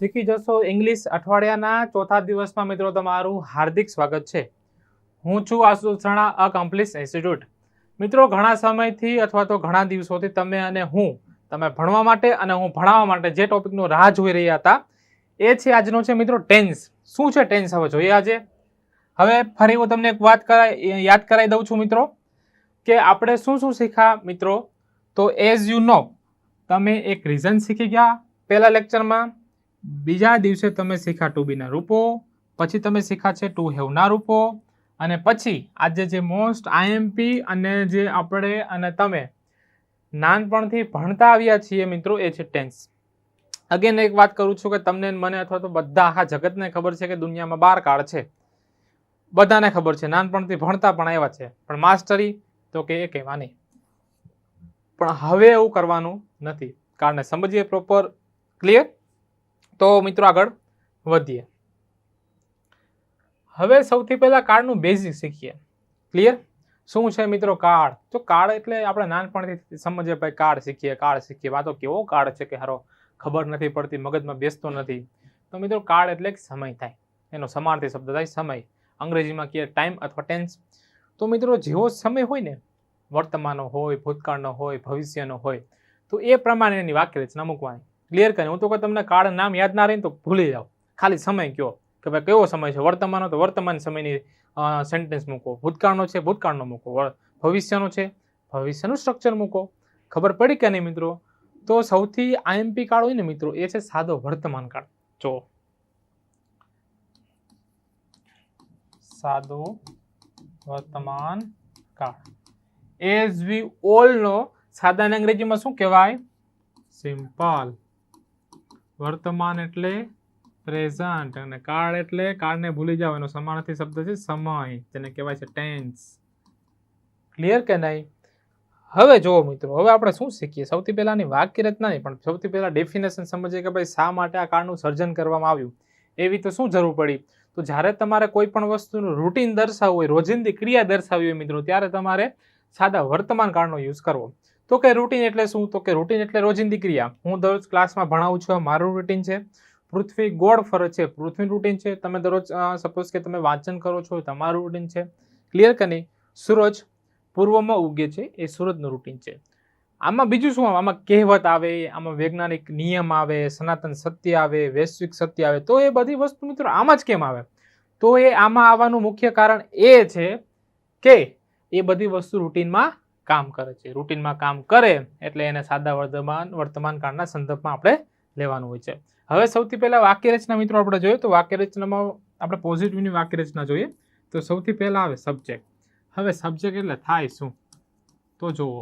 શીખી જશો ઇંગ્લિશ અઠવાડિયાના ચોથા દિવસમાં મિત્રો તમારું હાર્દિક સ્વાગત છે. હું છું આશુ સણા અકમ્પ્લીસ ઇન્સ્ટિટ્યૂટ મિત્રો, ઘણા સમયથી અથવા તો ઘણા દિવસોથી તમે અને હું, તમે ભણવા માટે અને હું ભણાવવા માટે જે ટોપિકનો રાહ જોઈ રહ્યા હતા, એ છે આજનો છે મિત્રો ટેન્સ. શું છે ટેન્સ? હવે જોઈએ આજે. હવે ફરી હું તમને એક વાત કરાય યાદ કરાવી દઉં છું મિત્રો, કે આપણે શું શું શીખ્યા મિત્રો? તો એઝ યુ નો તમે એક રીઝન શીખી ગયા પહેલા લેક્ચરમાં બીજા દિવસે તમે શીખા ટુ બીના રૂપો, પછી તમે શીખ્યા છે ટુ હેવના રૂપો, અને પછી આજે જે મોસ્ટ આઈએમપી અને જે આપણે અને તમે નાનપણથી ભણતા આવ્યા છીએ મિત્રો એ છે ટેન્સ અગેન એક વાત કરું છું કે તમને મને અથવા તો બધા આખા જગતને ખબર છે કે દુનિયામાં બાર કાળ છે. બધાને ખબર છે, નાનપણથી ભણતા પણ આવ્યા છે, પણ માસ્ટરી તો કે એ કહેવા નહીં પણ હવે એવું કરવાનું નથી. કારણે સમજીએ પ્રોપર ક્લિયર તો મિત્રો આગળ વધીએ. હવે સૌથી પહેલા કાર્ડનું બેઝિક શીખીએ. ક્લિયર શું છે મિત્રો કાર્ડ તો કાર્ડ એટલે આપણે નાનપણથી સમજીએ ભાઈ કાર્ડ શીખીએ કાર્ડ શીખીએ. વાતો કેવો કાર્ડ છે કે હારો? ખબર નથી પડતી, મગજમાં બેસતો નથી. તો મિત્રો કાર્ડ એટલે સમય થાય. એનો સમાર્થી શબ્દ થાય સમય. અંગ્રેજીમાં કહે ટાઈમ અથવા ટેન્સ તો મિત્રો જેવો સમય હોય ને વર્તમાનનો હોય, ભૂતકાળનો હોય, ભવિષ્યનો હોય, તો એ પ્રમાણે એની વાક્ય રચના મૂકવાની. ક્લિયર કરીને. હું તો કોઈ તમને કાર્ડ નામ યાદ ના રહીને તો ભૂલી જાઓ. ખાલી સમય કયો કે ભાઈ કયો સમય છે? વર્તમાનનો તો વર્તમાન સમયની સેન્ટેન્સ મૂકો. ભૂતકાળનો છે, ભૂતકાળનો મૂકો. ભવિષ્યનો છે, ભવિષ્યનું સ્ટ્રક્ચર મૂકો. ખબર પડી કે નહીં મિત્રો? તો સૌથી આઈએમપી કાળ હોય ને મિત્રો, એ છે સાદો વર્તમાન કાળ. જો. સાદો વર્તમાન કાળ. એઝ વી ઓલ નો સાદાને અંગ્રેજીમાં શું કહેવાય? સિમ્પલ વર્તમાન એટલે પ્રેઝન્ટ અને કાળ એટલે કાળને ભૂલી જાવ એનો સમાનાર્થી શબ્દ છે સમય, જેને કહેવાય છે ટેન્સ. ક્લિયર કે નહીં? હવે જુઓ મિત્રો, હવે આપણે શું શીખીએ? સૌથી પહેલાંની વાક્ય રચના નહીં પણ સૌથી પહેલાં ડેફિનેશન સમજીએ કે ભાઈ શા માટે આ કાળનું સર્જન કરવામાં આવ્યું? એવી તો શું જરૂર પડી? તો જ્યારે તમારે કોઈ પણ વસ્તુનું રૂટીન દર્શાવવું હોય, રોજિંદી ક્રિયા દર્શાવવી હોય મિત્રો, ત્યારે તમારે સાદા વર્તમાન કાળનો યુઝ કરવો. તો કે રૂટીન એટલે શું? તો કે રૂટીન એટલે રોજિંદી ક્રિયા. હું દરરોજ ક્લાસમાં ભણાવું છું મારું રૂટીન છે. પૃથ્વી ગોળ ફરે છે. પૃથ્વીનું રૂટીન છે. તમે દરરોજ સપોઝ કે તમે વાંચન કરો છો તમારું રૂટીન છે. ક્લિયર કે નહીં? સૂરજ પૂર્વમાં ઉગે છે, એ સૂરજનું રૂટીન છે. આમાં બીજું શું? આમાં કહેવત આવે, આમાં વૈજ્ઞાનિક નિયમ આવે, સનાતન સત્ય આવે, વૈશ્વિક સત્ય આવે. તો એ બધી વસ્તુ મિત્રો આમાં જ કેમ આવે? તો એ આમાં આવવાનું મુખ્ય કારણ એ છે કે એ બધી વસ્તુ રૂટીનમાં કામ કરે છે. રૂટીનમાં કામ કરે એટલે એને સાદા વર્તમાન વર્તમાન કાળના સંદર્ભમાં આપણે લેવાનું હોય છે. હવે સૌથી પહેલાં વાક્ય રચના મિત્રો આપણે જોઈએ તો વાક્ય રચનામાં આપણે પોઝિટિવની વાક્ય રચના જોઈએ તો સૌથી પહેલાં આવે સબ્જેક્ટ હવે સબ્જેક્ટ એટલે થાય શું? તો જુઓ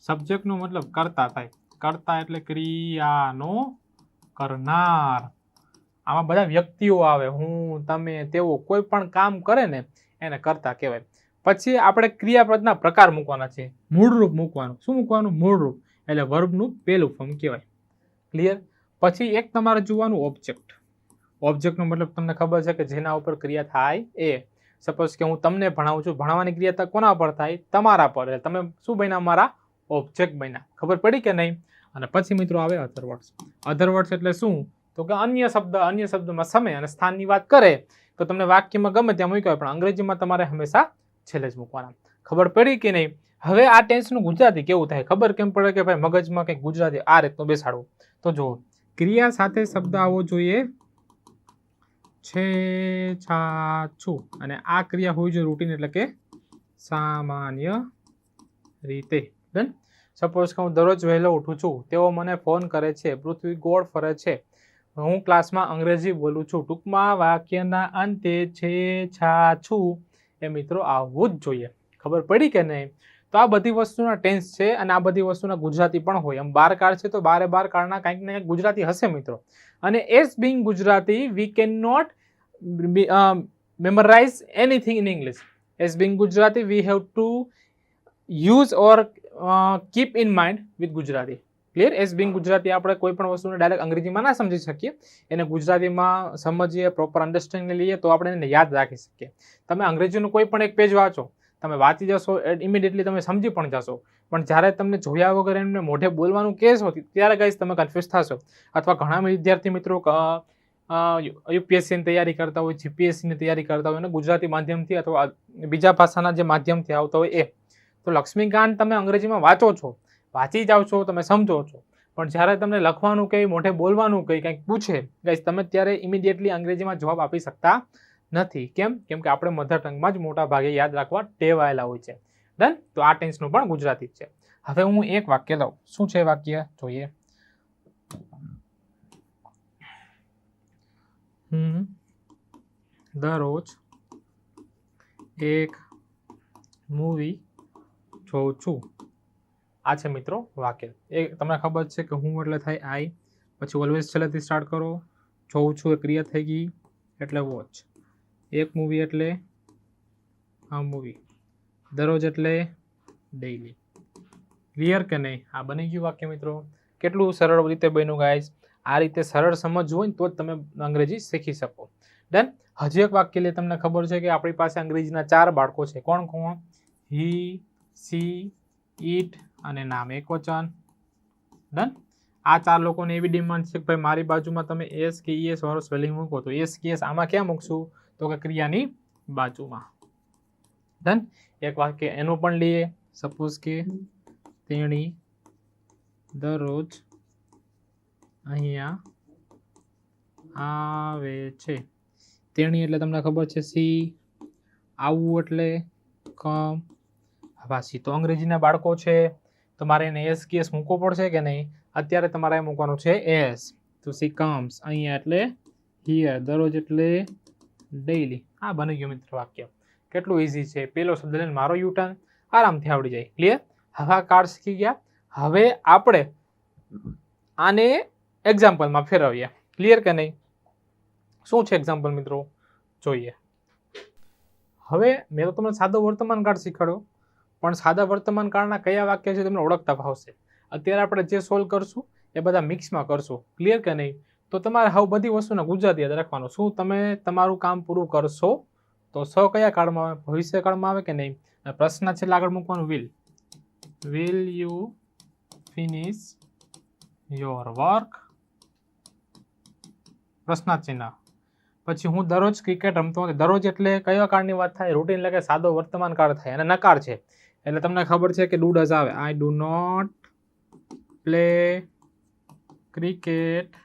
સબ્જેક્ટનો મતલબ કરતા થાય. કરતા એટલે ક્રિયાનો કરનાર. આમાં બધા વ્યક્તિઓ આવે. હું, તમે, તેઓ કોઈ પણ કામ કરે ને, એને કરતા કહેવાય. પછી આપણે ક્રિયાપદના પ્રકાર મૂકવાના છે. મૂળરૂપ મૂકવાનું. શું મૂકવાનું? મૂળરૂપ. એટલે વર્બનું પહેલું ફોર્મ કહેવાય. ક્લિયર પછી એક તમારે જોવાનું ઓબ્જેક્ટ ઓબ્જેક્ટનો મતલબ તમને ખબર છે કે જેના ઉપર ક્રિયા થાય એ. સપોઝ કે હું તમને ભણાવું છું. ભણાવવાની ક્રિયા કોના પર થાય? તમારા પર. એટલે તમે શું બન્યા? મારા ઓબ્જેક્ટ બન્યા. ખબર પડી કે નહીં? અને પછી મિત્રો આવે અધર વર્ડ્સ અધર વર્ડ્સ એટલે શું? તો કે અન્ય શબ્દ, અન્ય શબ્દમાં સમય અને સ્થાનની વાત કરે. તો તમને વાક્યમાં ગમે ત્યાં મૂક્યો પણ અંગ્રેજીમાં તમારે હંમેશા છેલ્લે જ મૂકવાના. ખબર પડી કે નહીં? હવે આ ટેન્સનું ગુજરાતી કેવું થાય? ખબર કેમ પડે કે ભાઈ મગજમાં કંઈક ગુજરાતી આ રીતનું બેસાડવું? તો જુઓ, ક્રિયા સાથે શબ્દ આવવો જોઈએ. છે, છા, છું. અને આ ક્રિયા હોવી જોઈએ રૂટીન એટલે કે સામાન્ય રીતે. ડન સપોઝ કે હું દરરોજ વહેલો ઉઠું છું. તેઓ મને ફોન કરે છે. પૃથ્વી ગોળ ફરે છે. હું ક્લાસમાં અંગ્રેજી બોલું છું. ટૂંકમાં વાક્યના અંતે છે, છા, છું. એ મિત્રો આવવું જ જોઈએ. ખબર પડી કે નહીં? તો આ બધી વસ્તુના ટેન્સ છે અને આ બધી વસ્તુના ગુજરાતી પણ હોય. એમ બાર કાળ છે તો બારે બાર કાળના કંઈક ને કાંઈક ગુજરાતી હશે મિત્રો. અને as being Gujarati we can not memorize anything in English as being Gujarati we have to use or keep in mind with Gujarati. Clear as being Gujarati આપણે કોઈ પણ વસ્તુને ડાયરેક્ટ અંગ્રેજીમાં ના સમજી શકીએ. એને ગુજરાતીમાં સમજીએ પ્રોપર અન્ડરસ્ટેન્ડિંગ લઈએ તો આપણે એને યાદ રાખી શકીએ. તમે અંગ્રેજીનું કોઈ પણ એક પેજ વાંચો, તમે વાંચી જશો ઇમિડિયેટલી તમે સમજી પણ જશો. પણ જ્યારે તમને જોયા વગર એમને મોઢે બોલવાનું કેસ હોતી ત્યારે ગાઈસ તમે કન્ફ્યુઝ થશો. અથવા ઘણા વિદ્યાર્થી મિત્રો યુપીએસસીની તૈયારી કરતા હોય જીપીએસસીની તૈયારી કરતા હોય અને ગુજરાતી માધ્યમથી અથવા બીજા ભાષાના જે માધ્યમથી આવતા હોય એ. તો લક્ષ્મીકાંત તમે અંગ્રેજીમાં વાંચો છો. વાંચી જાઓ છો, તમે સમજો છો. પણ જ્યારે તમને લખવાનું કંઈ મોઢે બોલવાનું કંઈ કંઈક પૂછે ગાઈસ તમે ત્યારે ઇમિડિયેટલી અંગ્રેજીમાં જવાબ આપી શકતા નથી. કેમ? કેમ કે આપણે મધર ટંગમાં જ મોટા ભાગે યાદ રાખવા ટેવાયેલા હોય છે. ડન તો આ ટેન્સનું પણ ગુજરાતી છે. હવે હું એક વાક્ય લઉં. શું છે વાક્ય? જોઈએ. હું દરરોજ એક મૂવી જોઉં છું. આ છે મિત્રો વાક્ય. એ તમને ખબર છે કે હું એટલે થાય આઈ, પછી ઓલવેઝ છેલ્લેથી સ્ટાર્ટ કરો. જોઉં છું એ ક્રિયા થઈ ગઈ, એટલે વોચ એક મૂવી એટલે આ મૂવી દરરોજ એટલે ડેઈલી ક્લિયર કે નહીં? આ બની ગયું વાક્ય મિત્રો. કેટલું સરળ રીતે બન્યું ગાઈઝ આ રીતે સરળ સમજવું હોય તો જ તમે અંગ્રેજી શીખી શકો. ડન હજી એક વાક્ય લે તમને ખબર છે કે આપણી પાસે અંગ્રેજીના ચાર બાળકો છે. કોણ કોણ? હી સી ઈટ અને નામ એક વચન. ડન આ ચાર લોકોને એવી ડિમાન્ડ છે કે ભાઈ મારી બાજુમાં તમે એસ કે ઈએસ વાળો સ્પેલિંગ મૂકો તો એસ કે એસ આમાં ક્યાં મૂકશું? તો કે ક્રિયાની બાજુમાં. ડન એક વાક્ય એનું પણ લઈએ. સપોઝ કે તેણી દરરોજ અહીંયા આવે છે. તેણી એટલે તમને ખબર છે સી આવવું એટલે કમ હવે સી તો અંગ્રેજીના બાળકો છે. તમારે એને એસ કે એસ મૂકવો પડશે કે નહીં? અત્યારે તમારે એ મૂકવાનું છે એસ તો સી કમ્સ અહીંયા એટલે હિયર દરરોજ એટલે ડેઈલી આ બની ગયું મિત્ર વાક્ય. કેટલું ઇઝી છે. પેલો શબ્દ લઈને મારો યુટર્ન આરામથી આવડી જાય. ક્લિયર હવે કાર્ડ શીખી ગયા. હવે આપણે આને એક્ઝામ્પલમાં ફેરવીએ. ક્લિયર કે નહીં? શું છે એક્ઝામ્પલ મિત્રો? જોઈએ. હવે મેં તો તમને સાદો વર્તમાન કાળ શીખવાડ્યો. પણ સાદા વર્તમાન કાળના કયા વાક્ય છે તમને ઓળખતા ફાવશે? અત્યારે આપણે જે સોલ્વ કરશું, એ બધા મિક્સમાં કરશું. ક્લિયર કે નહીં? તો તમારે હવે બધી વસ્તુને ગુજરાતી યાદ રાખવાનું. શું તમે તમારું કામ પૂરું કરશો? તો સ કયા કાળમાં આવે? ભવિષ્ય કાળમાં આવે કે નહીં? પ્રશ્ન છે આગળ મૂકવાનું will will you finish your work પ્રશ્ન ચિહ્ન પછી હું દરરોજ ક્રિકેટ રમતો દરરોજ એટલે કયા કાળની વાત થાય? રૂટીન એટલે કે સાદો વર્તમાન કાળ થાય. અને નકાર છે. એટલે તમને ખબર છે કે ડુ ડઝ આવે. I do not play cricket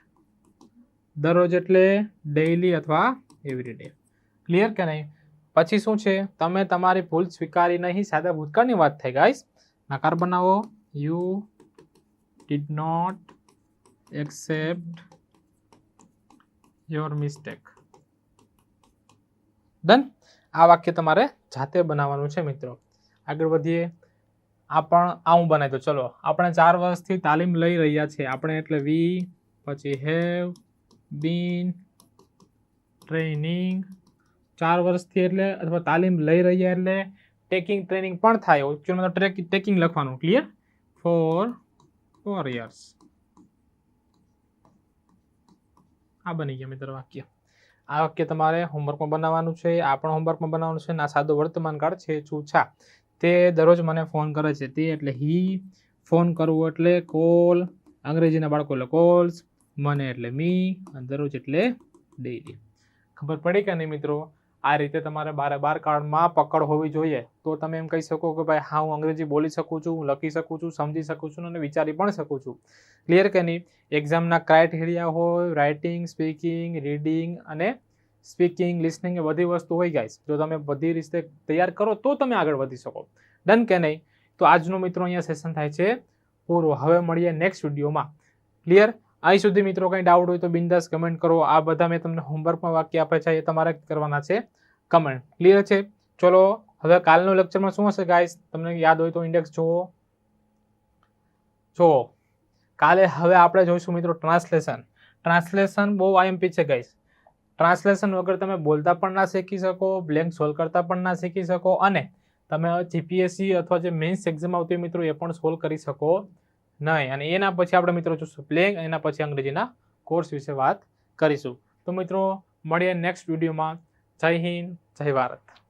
દરરોજ એટલે ડેઈલી અથવા એવરી ડે ક્લિયર કે નહીં? પછી શું છે? તમે તમારી ભૂલ સ્વીકારી નહીં સાદા ભૂતકાળની વાત થઈ ગાઈસ નકાર બનાવો. You did not accept your mistake done આ વાક્ય તમારે જાતે બનાવવાનું છે, મિત્રો. આગળ વધીએ. આ પણ, આ હું ચલો, આપણે ચાર વર્ષથી તાલીમ લઈ રહ્યા છીએ. આપણે એટલે વી, પછી હેવ, બીન, ટ્રેનિંગ. ચાર વર્ષથી એટલે, અથવા તાલીમ લઈ રહ્યા એટલે ટેકિંગ, ટ્રેનિંગ પણ થાય. તો ટ્રેક, ટેકિંગ લખવાનું. ક્લિયર? Four four years. આ બની ગયા મિત્ર વાક્ય. આ વાક્ય તમારે હોમવર્કમાં બનાવવાનું છે. આ પણ હોમવર્કમાં બનાવવાનું છે. ના સાદો વર્તમાન કાળ છે. છું છા તે દરરોજ મને ફોન કરે છે તે એટલે હી ફોન કરવું એટલે કોલ, અંગ્રેજીના બાળકો એટલે કોલ્સ, મને એટલે મી, અને દરરોજ એટલે ડેઈલી. ખબર પડી કે નહીં મિત્રો? આ રીતે તમારે બારે બાર કાર્ડમાં પકડ હોવી જોઈએ. તો તમે એમ કહી શકો કે ભાઈ, હા, હું અંગ્રેજી બોલી શકું છું, હું લખી શકું છું, સમજી શકું છું, અને વિચારી પણ શકું છું. ક્લિયર કે નહીં? એક્ઝામના ક્રાઇટેરિયા હોય રાઇટિંગ સ્પીકિંગ રીડિંગ અને સ્પીકિંગ લિસનિંગ એ બધી વસ્તુ હોય ગાઈસ જો તમે બધી રીતે તૈયાર કરો તો તમે આગળ વધી શકો. ડન કે નહીં? તો આજનો મિત્રો અહીંયા સેશન થાય છે પૂરું. હવે મળીએ નેક્સ્ટ વિડીયોમાં ક્લિયર અહીં સુધી મિત્રો કંઈ ડાઉટ હોય તો બિંદાસ કમેન્ટ કરો. આ બધા મેં તમને હોમવર્કમાં વાક્ય આપે છે, એ તમારે કરવાના છે. કમેન્ટ ક્લિયર છે? ચલો, હવે કાલનો લેક્ચરમાં શું હશે ગાઈસ તમને યાદ હોય તો ઇન્ડેક્સ જુઓ. જુઓ. કાલે હવે આપણે જોઈશું મિત્રો ટ્રાન્સલેશન ટ્રાન્સલેશન બહુ આઈએમપી છે ગાઈસ ટ્રાન્સલેશન વગર તમે બોલતા પણ ના શીખી શકો બ્લેન્ક સોલ્વ કરતા પણ ના શીખી શકો અને તમે જીપીએસસી અથવા જે મેન્સ એક્ઝામ આવતી મિત્રો એ પણ સોલ્વ કરી શકો નહીં. અને એના પછી આપણે મિત્રો જોશું પ્લેંગ એના પછી અંગ્રેજીના કોર્સ વિશે વાત કરીશું. તો મિત્રો, મળીએ નેક્સ્ટ વિડીયોમાં જય હિન્દ, જય ભારત.